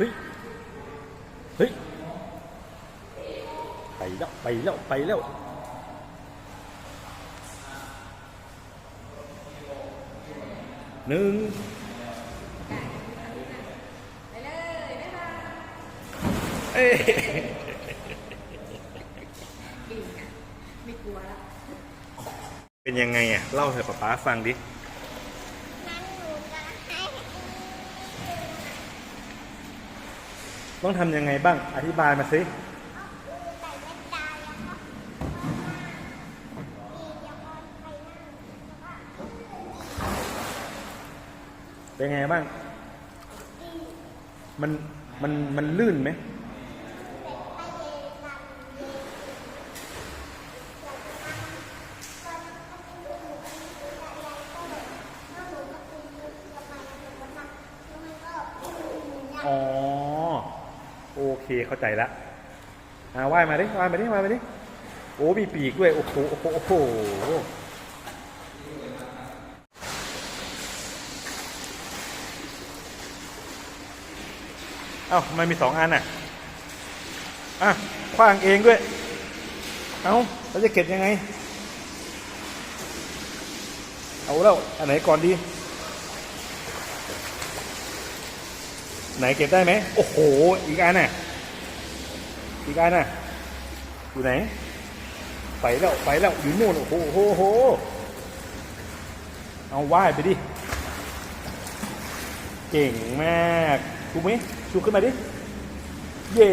ฮ้ย เฮ้ย ไปแล้ว ไปแล้ว ไปแล้วหนึ่งไปเอ้ยไม่กลัวแล้วเป็นยังไงอะ เล่าให้ป๊าป๊าฟังดิ ต้องทำยังไงบ้าง อธิบายมาสิเป็นไงบ้าง มัน มัน มันลื่นไหม อ๋อ โอเคเข้าใจละอ่าว่ายมาดิว่ายมาดิว่ายมาดิโอ้มีปีกด้วย โอ้โหโอ้โหโอ้โหเอ้าทำไมมีสองอันอะอะคว้างเองด้วย เอ้าแล้วจะเก็บยังไง เอาแล้ว อันไหนก่อนดี ไหนเก็บได้ไหมโอ้โห อีกอันน่ะ อีกอันน่ะ อยู่ไหน ไปแล้วไปแล้วอยู่นู่นโอ้โหโอ้โหโอ้โหเอาว่ายไปดิ เก่งมากชูไหมชูขึ้นมาดิ เย้